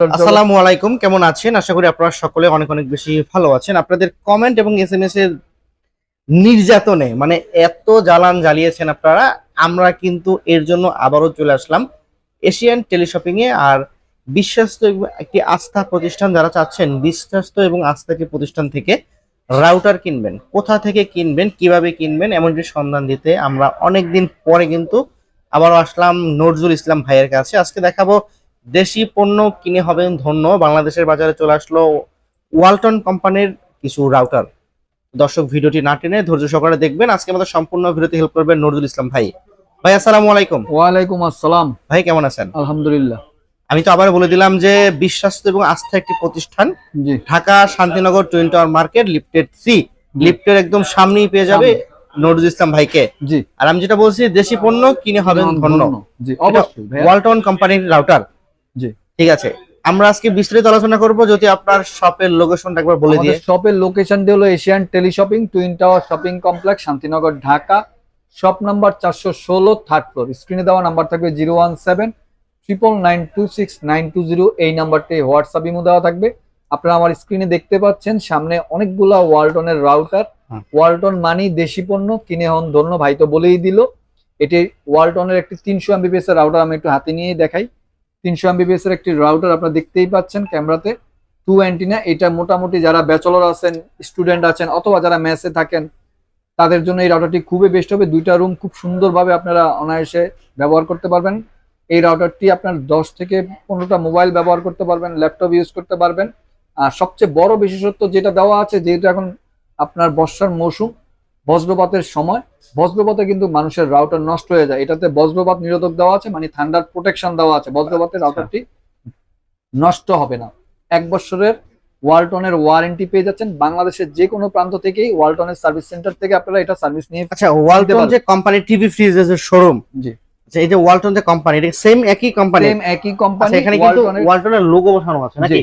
আসসালামু আলাইকুম, কেমন আছেন? আশা করি আপনারা সকলে অনেক অনেক বেশি ভালো আছেন। আপনাদের কমেন্ট এবং এস এম এস এর নির্যাতনে মানে এত জ্বালান জ্বালিয়েছেন আপনারা, আমরা কিন্তু এর জন্য আবারও চলে আসলাম এশিয়ান টেলিশপিং এ। আর বিশ্বস্ত একটি আস্থা প্রতিষ্ঠান যারা চাচ্ছেন, বিশ্বস্ত এবং আস্থা একটি প্রতিষ্ঠান থেকে রাউটার কিনবেন, কোথা থেকে কিনবেন, কীভাবে কিনবেন এমনটি সন্ধান দিতে আমরা অনেক দিন পরে কিন্তু আবারও আসলাম নজরুল ইসলাম ভাইয়ের কাছে। আজকে দেখাবো দেশি পণ্য কিনে হবেন ধন্য। বাংলাদেশের বাজারে চলে আসলো ওয়ালটন কোম্পানির কিছু রাউটার। দর্শক ভিডিওটি না টেনে ধৈর্য সহকারে দেখবেন। আজকে আমাদের সম্পূর্ণ ভিডিওতে হেল্প করবেন নজরুল ইসলাম ভাই। ভাই আসসালামু আলাইকুম। ওয়ালাইকুম আসসালাম। ভাই কেমন আছেন? আলহামদুলিল্লাহ। আমি তো আবার বলে দিলাম যে বিশ্বাস্ত এবং আস্থা একটি প্রতিষ্ঠান। Dhaka Shantinagar twin tower market lifted সি লিফটের একদম সামনেই পেয়ে যাবে নজরুল ইসলাম ভাইকে। জি। আর আমি যেটা বলছি দেশি পণ্য কিনে হবেন ধন্য। জি অবশ্যই ওয়ালটন কোম্পানির রাউটার। জি। ঠিক আছে। আমরা আজকে বিস্তারিত আলোচনা করব যদি আপনার শপের লোকেশনটা একবার বলে দিয়ে। শপের লোকেশনটি হলো Asian teleshopping twin tower shopping complex Shantinagar Dhaka. Shop number চারশো ষোলো থার্ড ফ্লোর। স্ক্রিনে দেওয়া নাম্বার থাকবে zero one seven triple nine two six nine two zero. এই নাম্বারটি হোয়াটসঅ্যাপ ইমো দেওয়া থাকবে। আপনারা আমার স্ক্রিনে দেখতে পাচ্ছেন সামনে অনেকগুলা ওয়ালটনের রাউটার ওয়ালটন মানি দেশি পণ্য কিনে হন ধন্য ভাই তো বলেই দিল। এটি ওয়ালটনের একটি তিনশো এমবিপিএস এর রাউটার আমি একটু হাতে নিয়ে দেখাই। তিনশো এমবিপিএস এর একটি রাউটার আপনারা দেখতেই পাচ্ছেন ক্যামেরাতে। টু অ্যান্টিনা, এটা মোটামুটি যারা ব্যাচেলর আছেন স্টুডেন্ট আছেন, অথবা যারা মেসে থাকেন, তাদের জন্য এই রাউটারটি খুবই বেস্ট হবে। দুইটা রুম খুব সুন্দরভাবে আপনারা অনায়াসে ব্যবহার করতে পারবেন। এই রাউটারটি আপনার দশ থেকে পনেরোটা মোবাইল ব্যবহার করতে পারবেন ল্যাপটপ ইউজ করতে পারবেন। আর সবচেয়ে বড় বিশেষত্ব যেটা দেওয়া আছে, যেহেতু এখন আপনার বর্ষার মৌসুম বজ্রপাতের সময় বজ্রপাতে কিন্তু মানুষের রাউটার নষ্ট হয়ে যায়। এটাতে বজ্রপাত নিরোধক দেওয়া আছে মানে থান্ডার প্রোটেকশন দেওয়া আছে। বজ্রপাতের রাউটারটি নষ্ট হবে না। এক বছরের ওয়ালটনের ওয়ারেন্টি পেয়ে যাচ্ছেন বাংলাদেশের যে কোনো প্রান্ত থেকেই ওয়ালটনের সার্ভিস সেন্টার থেকে আপনারা এটা সার্ভিস নিয়ে আচ্ছা ওয়ালটন। যে কোম্পানি টিভি ফ্রিজের যে শোরুম জি। আচ্ছা এই যে ওয়ালটন যে কোম্পানি এটা সেম একই কোম্পানি সেম একই কোম্পানি আচ্ছা এখানে কিন্তু ওয়ালটনের লোগো বসানো আছে নাকি?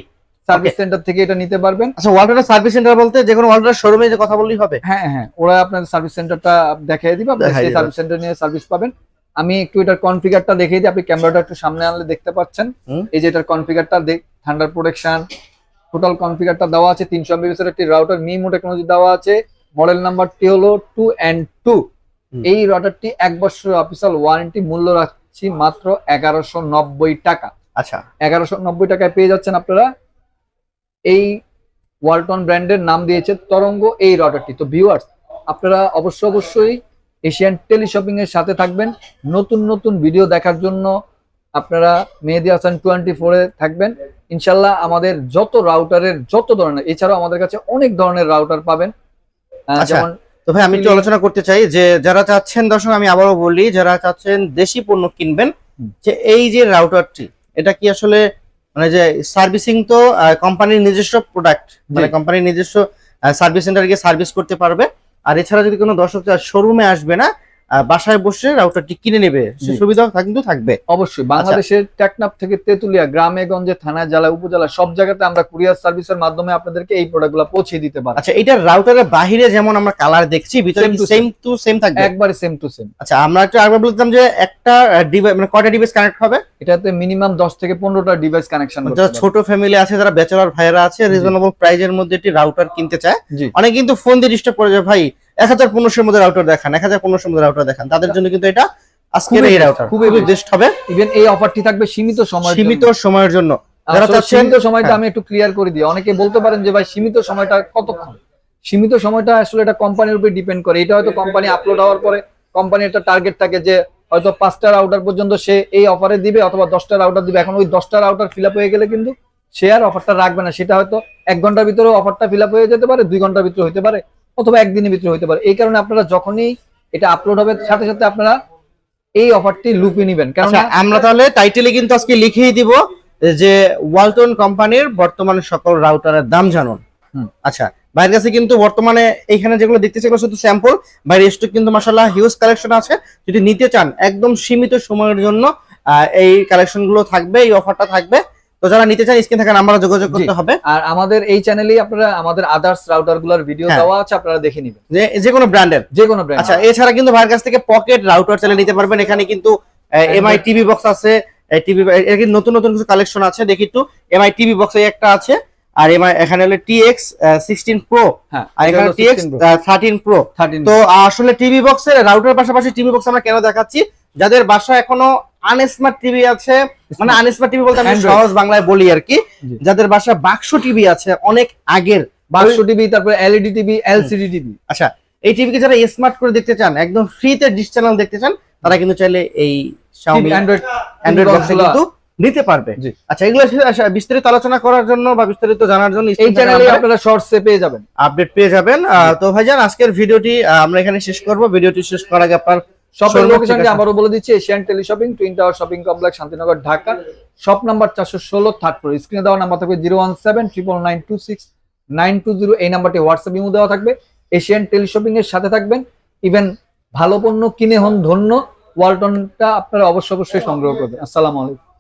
সার্ভিস সেন্টার থেকে এটা নিতে পারবেন। আচ্ছা ওয়ালটনের সার্ভিস সেন্টার বলতে যে কোনো ওয়ালটনের শোরুমে যে কথা বললেই হবে? হ্যাঁ হ্যাঁ ওরা আপনার সার্ভিস সেন্টারটা দেখিয়ে দিবে আপনি সেই সার্ভিস সেন্টার নিয়ে সার্ভিস পাবেন। আমি একটু এটার কনফিগারটা দেখিয়ে দিই আপনি ক্যামেরাটা একটু সামনে আনলে দেখতে পাচ্ছেন। এই যে এটার কনফিগারটা থান্ডার প্রোটেকশন টোটাল কনফিগারটা দেওয়া আছে তিনশো এমবিএস এর একটি রাউটার মিমো টেকনোলজি দেওয়া আছে মডেল নাম্বারটি হলো টু অ্যান্ড টু। এই রাউটারটি এক বছর অফিসিয়াল ওয়ারেন্টি মূল্য রাখছি মাত্র এগারোশো নব্বই টাকা। আচ্ছা। এগারোশো নব্বই টাকায় পেয়ে যাচ্ছেন আপনারা। এই ওয়ালটন ব্র্যান্ডের নাম দিয়েছে তরঙ্গ এই রাউটারটি তো ভিউয়ার্স আপনারা অবশ্য অবশ্যই এশিয়ান টেলিশপিং এর সাথে থাকবেন। নতুন নতুন ভিডিও দেখার জন্য আপনারা মেহেদি হাসান টোয়েন্টি ফোরে থাকবেন। ইনশাল্লাহ আমাদের যত রাউটারের যত ধরনের এছাড়াও আমাদের কাছে অনেক ধরনের রাউটার পাবেন। আচ্ছা। যেমন তো ভাই আমি একটু আলোচনা করতে চাই যে যারা চাচ্ছেন দর্শক আমি আবারও বলি যারা চাচ্ছেন দেশি পণ্য কিনবেন যে এই যে রাউটারটি এটা কি আসলে মানে যে সার্ভিসিং তো কোম্পানির নিজস্ব প্রোডাক্ট মানে। কোম্পানির নিজস্ব সার্ভিস সেন্টার গিয়ে সার্ভিস করতে পারবে আর এছাড়া যদি কোনো দর্শক শোরুমে আসবে না বাসায় বসে রাউটারটি কিনে নেবে। সে। সুবিধা কিন্তু থাকবে। অবশ্যই। বাংলাদেশের টেকনাফ থেকে তেতুলিয়া গ্রামে গঞ্জে থানা জেলা উপজেলা সব জায়গাতে আমরা কুরিয়ার সার্ভিসের মাধ্যমে আপনাদেরকে এই প্রোডাক্টগুলো পৌঁছে দিতে পারি আচ্ছা এটার রাউটারের বাহিরে যেমন আমরা কালার দেখছি ভিতরে সেম টু সেম থাকবে? একবারে সেম টু সেম আচ্ছা আমরা একটু আগে বলতাম যে একটা ডিভাইস মানে কয়টা ডিভাইস কানেক্ট হবে? এটাতে মিনিমাম দশ থেকে পনেরোটা ডিভাইস কানেকশন যারা ছোট ফ্যামিলি আছে যারা ব্যাচেলর ভাইয়েরা আছে রিজনেবল প্রাইজের মধ্যে একটি রাউটার কিনতে চায়। অনেক কিন্তু ফোন দিয়ে ডিস্টার্ব করে যায় ভাই এক হাজার পনেরোশোর মধ্যে রাউটার দেখান এক হাজার পনেরোশোর মধ্যে রাউটার দেখান। তাদের জন্য কিন্তু এটা আজকের এই রাউটার খুবই। বেস্ট হবে। ইভেন এই অফারটি থাকবে সীমিত সময় সীমিত সময়ের জন্য। যারা চাচ্ছেন- সীমিত সময়টা হ্যাঁ। আমি একটু ক্লিয়ার করে দিই। অনেকে বলতে পারেন যে ভাই সীমিত সময়টা কতক্ষণ? সীমিত সময়টা আসলে এটা কোম্পানির উপর ডিপেন্ড করে। এটা হয়তো কোম্পানি আপলোড হওয়ার পরে কোম্পানির একটা টার্গেট থাকে যে হয়তো পাঁচটা রাউটার পর্যন্ত সে এই অফারে দিবে অথবা দশটা রাউটার দিবে। এখন ওই দশটা রাউটার ফিল আপ হয়ে গেলে কিন্তু সে আর অফারটা রাখবে না। সেটা হয়তো এক ঘণ্টার ভিতরে অফারটা ফিল আপ হয়ে যেতে পারে দুই ঘণ্টার ভিতরে হতে পারে। অথবা একদিনের ভিতরে হতে পারে। এই কারণে আপনারা যখনই এটা আপলোড হবে সাথে সাথে আপনারা এই অফারটি লুপে নেবেন। আচ্ছা কেননা আমরা তাহলে টাইটেলে কিন্তু আজকে লিখেই দিব যে ওয়ালটন কোম্পানির বর্তমানে সকল রাউটারের দাম জানুন। আচ্ছা বাইরের কাছে কিন্তু বর্তমানে এখানে যেগুলো দেখতেছি এগুলো শুধু স্যাম্পল বাইরে স্টক কিন্তু মাসাল্লাহ হিউজ কালেকশন আছে। যদি নিতে চান একদম সীমিত সময়ের জন্য আহ, এই কালেকশনগুলো থাকবে এই অফারটা থাকবে। তো যারা নিতে চান স্ক্রিন থাকা নাম্বারে যোগাযোগ করতে হবে। আর আমাদের এই চ্যানেলেই আপনারা আমাদের আদার্স রাউটারগুলোর ভিডিও। দেওয়া আছে আপনারা দেখে নিবেন। যে যে কোনো ব্র্যান্ডের যে কোনো ব্র্যান্ড আচ্ছা এছাড়া কিন্তু ভাইয়ের কাছ থেকে পকেট রাউটার চালিয়ে নিতে পারবেন। এখানে কিন্তু এমআই টিভি বক্স আছে। টিভি এর কি নতুন নতুন কিছু কালেকশন আছে। দেখি একটু এমআই টিভি বক্স একটা আছে। আর এমআই এখানে হলো টিএক্স সিক্সটিন প্রো হ্যাঁ আর এখানে টিএক্স থার্টিন প্রো তো আসলে টিভি বক্সের রাউটার পাশাপাশি টিভি বক্স আমরা কেন দেখাচ্ছি? যাদের বাসা এখনও আনস্মার্ট টিভি আছে। মানে আনস্মার্ট টিভি বলতে আমি সহজ বাংলায় বলি আর কি। যাদের বাসায় বাক্স টিভি আছে অনেক আগের বাক্স টিভি তারপরে এলইডি টিভি এলসিডি টিভি আচ্ছা এই টিভিকে যারা স্মার্ট করে দেখতে চান একদম ফ্রিতে ডিশ চ্যানেল দেখতে চান তারা কিন্তু চাইলে এই Xiaomi অ্যান্ড্রয়েড box বক্সে কিন্তু নিতে পারবে। আচ্ছা এগুলো আসলে বিস্তারিত আলোচনা করার জন্য বা বিস্তারিত জানার জন্য এই চ্যানেলে আপনারা শর্টসে পেয়ে যাবেন। আপডেট পেয়ে যাবেন। তো ভাইজান আজকের ভিডিওটি আমরা এখানে শেষ করব। ভিডিওটি শেষ করার আগে আপনার শপের লোকেশনটি আবারও বলে দিচ্ছি Asian tele shopping twin tower shopping complex Shantinagar Dhaka. Shop number চারশো ষোলো থার্ড ফ্লোর স্ক্রিনে দেওয়া নাম্বার থাকবে zero one seven triple nine two six nine two zero. এই নাম্বারটি হোয়াটসঅ্যাপ ইমো দেওয়া থাকবে। এশিয়ান টেলি শপিং এর সাথে থাকবেন। ইভেন ভালো পণ্য কিনে হন ধন্য ওয়ালটনটা আপনারা অবশ্যই অবশ্যই সংগ্রহ করবেন। আসসালামু আলাইকুম।